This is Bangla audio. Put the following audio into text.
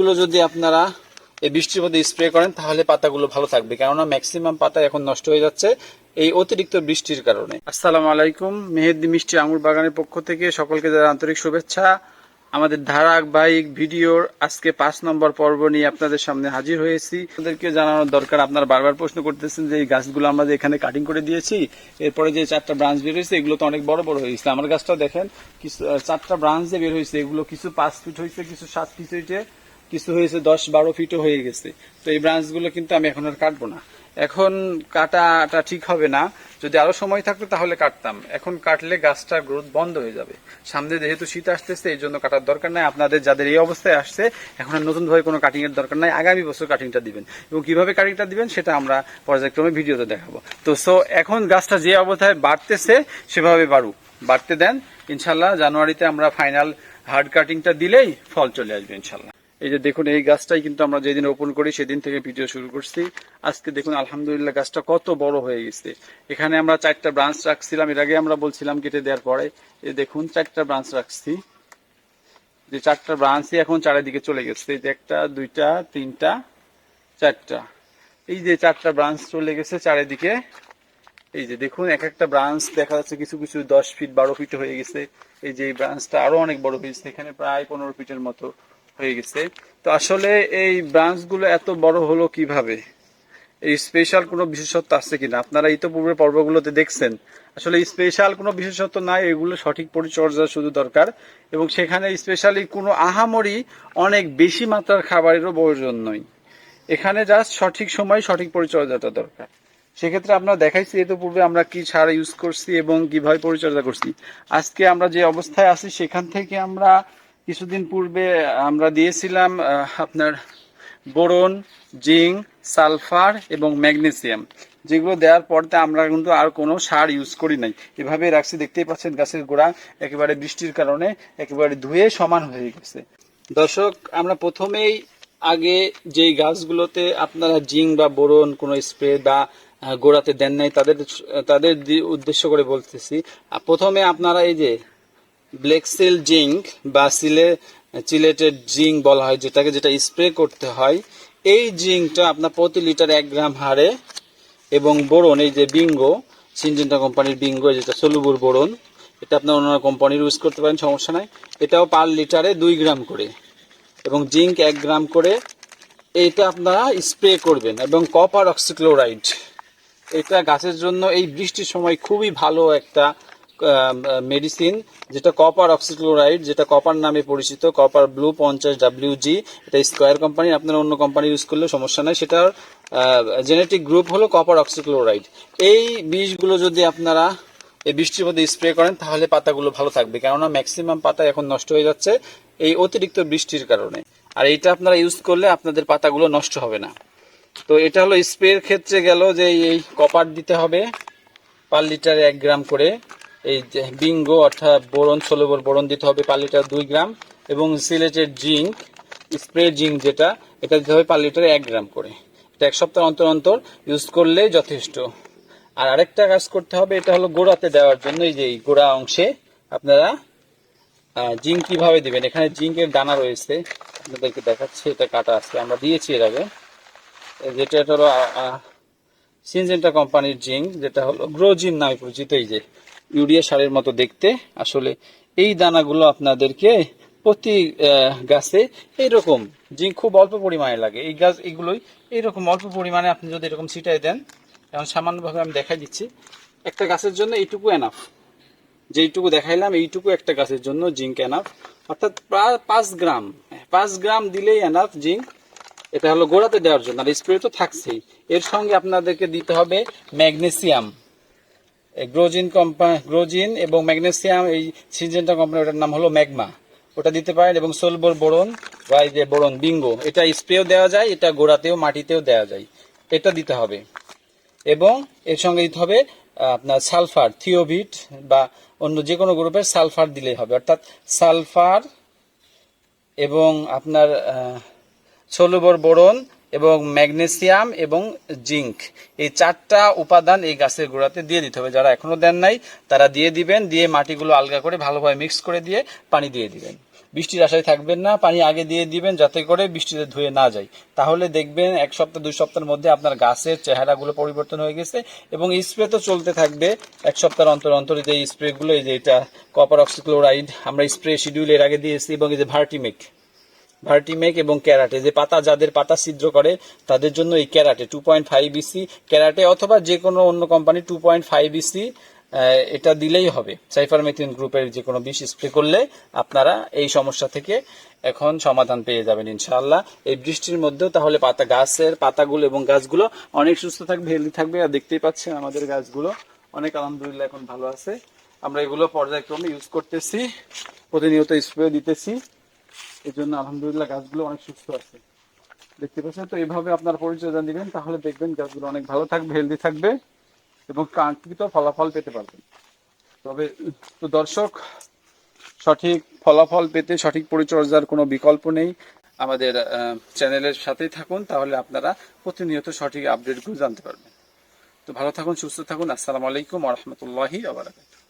গুলো যদি আপনারা এই বৃষ্টির মধ্যে স্প্রে করেন, তাহলে পাতাগুলো ভালো থাকবে। কেননা ম্যাক্সিমাম পাতা এখন নষ্ট হয়ে যাচ্ছে এই অতিরিক্ত বৃষ্টির কারণে। আসসালামু আলাইকুম, মেহেদি মিষ্টি আঙুর বাগানের পক্ষ থেকে সকলকে যারা আন্তরিক শুভেচ্ছা। আমাদের ধারাবাহিক ভিডিওর আজকে পাঁচ নম্বর পর্ব নিয়ে আপনাদের সামনে হাজির হয়েছি। আপনাদেরকে জানানোর দরকার, আপনারা বারবার প্রশ্ন করতেছেন যে এই গাছগুলো আমরা এখানে কাটিং করে দিয়েছি, এরপরে যে চারটা ব্রাঞ্চ বের হয়েছে, এগুলো তো অনেক বড় বড় হয়েছে আমার গাছটা দেখেন, কিছু চারটা ব্রাঞ্চ যে বের হয়েছে, এগুলো কিছু পাঁচ ফিট হয়েছে, কিছু সাত ফিট হয়েছে। কিছু হয়েছে, দশ বারো ফিটও হয়ে গেছে। তো এই ব্রাঞ্চগুলো কিন্তু আমি এখন আর কাটবো না। এখন কাটাটা ঠিক হবে না। যদি আরও সময় থাকতো তাহলে কাটতাম। এখন কাটলে গাছটার গ্রোথ বন্ধ হয়ে যাবে। সামনে যেহেতু শীত আসতেছে, এই জন্য কাটার দরকার নাই। আপনাদের যাদের এই অবস্থায় আসছে, এখন আর নতুন ভাবে কোনো কাটিং এর দরকার নাই। আগামী বছর কাটিংটা দিবেন। এবং কীভাবে কাটিংটা দিবেন, সেটা আমরা পর্যায়ক্রমে ভিডিওতে দেখাবো। তো সো এখন গাছটা যে অবস্থায় বাড়তেছে, সেভাবে বাড়ুক। বাড়তে দেন, ইনশাল্লাহ, জানুয়ারিতে আমরা ফাইনাল হার্ড কাটিংটা দিলেই ফল চলে আসবে, ইনশাল্লাহ। এই যে দেখুন, এই গাছটাই কিন্তু আমরা যেদিন ওপেন করি, সেদিন থেকে ভিডিও শুরু করছি। আজকে দেখুন, আলহামদুলিল্লাহ গাছটা কত বড় হয়ে গেছে। এখানে আমরা চারটা ব্রাঞ্চ রাখছিলাম। এর আগে আমরা বলছিলাম কেটে দেওয়ার পরে এই দেখুন, চারটা ব্রাঞ্চ রাখছি। যে চারটা ব্রাঞ্চই এখন চারিদিকে চলে গেছে। যে একটা, দুইটা, তিনটা, চারটা। এই যে চারটা ব্রাঞ্চ চলে গেছে চারিদিকে। এই যে দেখুন, এক একটা ব্রাঞ্চ দেখা যাচ্ছে কিছু কিছু দশ ফিট, বারো ফিট হয়ে গেছে। এই যে এই ব্রাঞ্চটা আরও অনেক বড় হয়েছে, এখানে প্রায় পনেরো ফিটের মতো। হয়ে গেছে। তো আসলে এই ব্রাঞ্চগুলো এত বড় হলো কীভাবে? এই স্পেশাল কোনো বিশেষত্ব আছে কিনা? আপনারা ইতোপূর্বে পর্বগুলোতে দেখছেন। আসলে স্পেশাল কোনো বিশেষত্ব নাই, এগুলো সঠিক পরিচর্যা শুধু দরকার। এবং সেখানে স্পেশালি কোনো আহামরি অনেক বেশি মাত্রার খাবারেরও প্রয়োজন নয় এখানে জাস্ট সঠিক সময়, সঠিক পরিচর্যাটা দরকার। সেক্ষেত্রে আমরা দেখাইছি এত পূর্বে আমরা কি সার ইউজ করছি এবং কীভাবে পরিচর্যা করছি। আজকে আমরা যে অবস্থায় আছি, সেখান থেকে আমরা কিছুদিন পূর্বে আমরা দিয়েছিলাম আপনার বোরন, জিঙ্ক, সালফার এবং ম্যাগনেসিয়াম। যেগুলো দেওয়ার পরতে আমরা কিন্তু আর কোনো সার ইউজ করি নাই। এভাবে রাখছি, দেখতেই পাচ্ছেন গাছের গোড়া একেবারে বৃষ্টির কারণে একেবারে ধুয়ে সমান হয়ে গেছে। দর্শক, আমরা প্রথমেই আগে যেই গাছগুলোতে আপনারা জিঙ্ক বা বোরন কোনো স্প্রে বা গোড়াতে দেন নাই, তাদের তাদের উদ্দেশ্য করে বলতেছি। প্রথমে আপনারা এই যে ব্লেকসেল জিঙ্ক বা সিলে চিলেটেড জিঙ্ক বলা হয়, যেটাকে, যেটা স্প্রে করতে হয়, এই জিঙ্কটা আপনার প্রতি লিটার এক গ্রাম হারে এবং বোরন, এই যে বিঙ্গো, সিনজেন্টা কোম্পানির বিঙ্গো যেটা সলুবুর বোরন, এটা আপনার অন্য কোম্পানির ইউজ করতে পারেন, সমস্যা নাই। এটাও পার লিটারে দুই গ্রাম করে এবং জিঙ্ক এক গ্রাম করে এইটা আপনারা স্প্রে করবেন এবং কপার অক্সিক্লোরাইড এটা গাছের জন্য এই বৃষ্টির সময় খুবই ভালো একটা মেডিসিন যেটা কপার অক্সিক্লোরাইড যেটা কপার নামে পরিচিত কপার ব্লু পঞ্চাশ ডাব্লিউজি এটা স্কোয়ার কোম্পানি আপনারা অন্য কোম্পানি ইউজ করলে সমস্যা নাই। সেটার জেনেটিক গ্রুপ হলো কপার অক্সিক্লোরাইড এই বিষগুলো যদি আপনারা এই বৃষ্টির মধ্যে স্প্রে করেন, তাহলে পাতাগুলো ভালো থাকবে। কেননা ম্যাক্সিমাম পাতা এখন নষ্ট হয়ে যাচ্ছে এই অতিরিক্ত বৃষ্টির কারণে। আর এটা আপনারা ইউজ করলে আপনাদের পাতাগুলো নষ্ট হবে না। তো এটা হলো স্প্রের ক্ষেত্রে গেল যে এই কপার দিতে হবে পার লিটারে এক গ্রাম করে। এই বিঙ্গো অর্থাৎ বোরন ষোলোবর বোরন দিতে হবে পার লিটার দুই গ্রাম এবং সিলেটের জিঙ্ক, স্প্রে জিঙ্ক যেটা, এটা দিতে হবে পার লিটারে এক গ্রাম করে। এটা এক সপ্তাহ অন্তর অন্তর ইউজ করলে যথেষ্ট। আর আরেকটা কাজ করতে হবে, এটা হলো গোড়াতে দেওয়ার জন্য এই যে গোড়া অংশে আপনারা জিঙ্ক কীভাবে দেবেন? এখানে জিঙ্কের দানা রয়েছে। আপনাদেরকে দেখাচ্ছি, এটা কাটা আছে। আমরা দিয়েছি এর আগে। যেটা হলো সিনজেন্টা কোম্পানির জিঙ্ক, যেটা হলো গ্রোজিন নামে পরিচিত এই যে ইউরিয়া সারের মতো দেখতে। আসলে এই দানাগুলো আপনাদেরকে প্রতি গাছে এইরকম জিঙ্ক খুব অল্প পরিমাণে লাগে। এই গাছ এগুলোই এইরকম অল্প পরিমাণে আপনি যদি এরকম ছিটাই দেন এখন সামান্যভাবে আমি দেখাই দিচ্ছি, একটা গাছের জন্য এইটুকু এনাফ যেইটুকু দেখাইলাম, এইটুকু একটা গাছের জন্য জিঙ্ক এনাফ অর্থাৎ প্রায় পাঁচ গ্রাম পাঁচ গ্রাম দিলেই এনাফ জিঙ্ক। এটা হলো গোড়াতে দেওয়ার জন্য, আর স্প্রে তো থাকছেই। এর সঙ্গে আপনাদেরকে দিতে হবে ম্যাগনেসিয়াম। গ্রোজিন কোম্পানি গ্রোজিন এবং ম্যাগনেসিয়াম, এই সিনজেন্টা কোম্পানি ওটার নাম হলো ম্যাগমা। ওটা দিতে পারেন এবং সোলবোর বোরন বা যে বোরন, বিঙ্গো, এটা স্প্রেও দেওয়া যায়, এটা গোড়াতেও, মাটিতেও দেওয়া যায়। এটা দিতে হবে। এবং এর সঙ্গে দিতে হবে আপনার সালফার থিওভিট বা অন্য যে কোনো গ্রুপের সালফার দিলেই হবে। অর্থাৎ সালফার এবং আপনার সলুবর বোরন এবং ম্যাগনেসিয়াম এবং জিঙ্ক। এই চারটা উপাদান এই গাছের গোড়াতে দিয়ে দিতে হবে। যারা এখনও দেন নাই, তারা দিয়ে দিবেন, দিয়ে মাটিগুলো আলগা করে ভালোভাবে মিক্স করে দিয়ে পানি দিয়ে দিবেন। বৃষ্টির আশায় থাকবেন না, পানি আগে দিয়ে দিবেন যাতে করে বৃষ্টিতে ধুয়ে না যায়। তাহলে দেখবেন এক সপ্তাহ, দুই সপ্তাহের মধ্যে আপনার গাছের চেহারাগুলো পরিবর্তন হয়ে গেছে এবং স্প্রে তো চলতে থাকবে। এক সপ্তাহ অন্তর অন্তর যে স্প্রেগুলো এই যে এটা কপার অক্সিক্লোরাইড আমরা স্প্রে শিডিউল এর আগে দিয়েছি এবং এই যে ভার্টিমেক ভার্টিমেক এবং ক্যারাটে। যে পাতা, যাদের পাতা ছিদ্র করে, তাদের জন্য এই karate two point five EC karate অথবা যে কোনো অন্য company two point five EC এটা দিলেই হবে। সাইফারমেথিন গ্রুপের যে কোনো বিষ স্প্রে করলে আপনারা এই সমস্যা থেকে এখন সমাধান পেয়ে যাবেন, ইনশাআল্লাহ। এই বৃষ্টির মধ্যেও তাহলে পাতা গাছের পাতাগুলো এবং গাছগুলো অনেক সুস্থ থাকবে হেলদি থাকবে। আর দেখতেই পাচ্ছেন আমাদের গাছগুলো অনেক আলহামদুলিল্লাহ এখন ভালো আছে। আমরা এগুলো পর্যায়ক্রমে ইউজ করতেছি, প্রতিনিয়ত স্প্রে দিতেছি। এই জন্য আলহামদুলিল্লাহ গাছগুলো অনেক সুস্থ আছে। দেখতে পাচ্ছেন? তো এইভাবে আপনার পরিচর্যা দিবেন, তাহলে দেখবেন গাছগুলো অনেক ভালো থাকবে হেলদি থাকবে এবং কাঙ্ক্ষিত ফলাফল পেতে পারবেন। তবে, তো দর্শক, সঠিক ফলাফল পেতে সঠিক পরিচর্যার কোনো বিকল্প নেই। আমাদের চ্যানেলের সাথেই থাকুন, তাহলে আপনারা প্রতিনিয়ত সঠিক আপডেটগুলো জানতে পারবেন। তো ভালো থাকুন, সুস্থ থাকুন। আসসালামু আলাইকুম রহমতুল্লাহি আবরাকাত